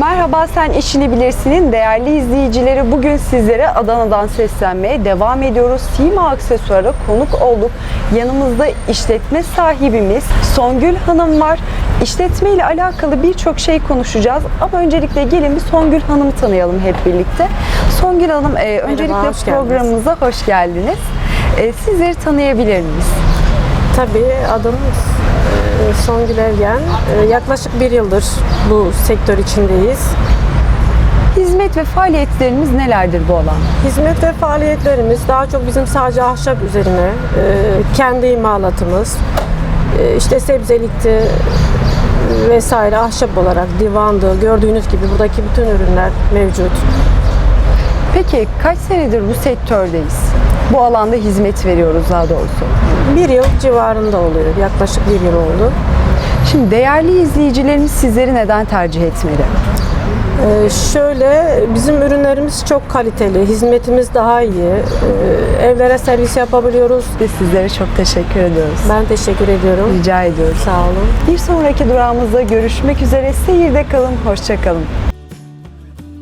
Merhaba Sen İşini Bilirsin'in değerli izleyicileri bugün sizlere Adana'dan seslenmeye devam ediyoruz. Sima Aksesuar'a konuk olduk. Yanımızda işletme sahibimiz Songül Hanım var. İşletme ile alakalı birçok şey konuşacağız ama öncelikle gelin bir Songül Hanım'ı tanıyalım hep birlikte. Songül Hanım e, öncelikle hoş geldiniz. programımıza hoş geldiniz. E, sizleri tanıyabilir miyiz? Tabii adım Songül Evgen. E, Yaklaşık bir yıldır bu sektör içindeyiz. Hizmet ve faaliyetlerimiz nelerdir bu alanda? Hizmet ve faaliyetlerimiz daha çok bizim sadece ahşap üzerine, e, kendi imalatımız, e, işte sebzelikti vesaire ahşap olarak divandı. Gördüğünüz gibi buradaki bütün ürünler mevcut. Peki kaç senedir bu sektördeyiz? Bu alanda hizmet veriyoruz daha doğrusu. Bir yıl civarında oluyor. Yaklaşık bir yıl oldu. Şimdi değerli izleyicilerimiz sizleri neden tercih etmeli? Ee, şöyle bizim ürünlerimiz çok kaliteli, hizmetimiz daha iyi. Ee, evlere servis yapabiliyoruz. Biz sizlere çok teşekkür ediyoruz. Ben teşekkür ediyorum. Rica ediyoruz. Sağ olun. Bir sonraki durağımızda görüşmek üzere. Seyirde kalın, hoşça kalın.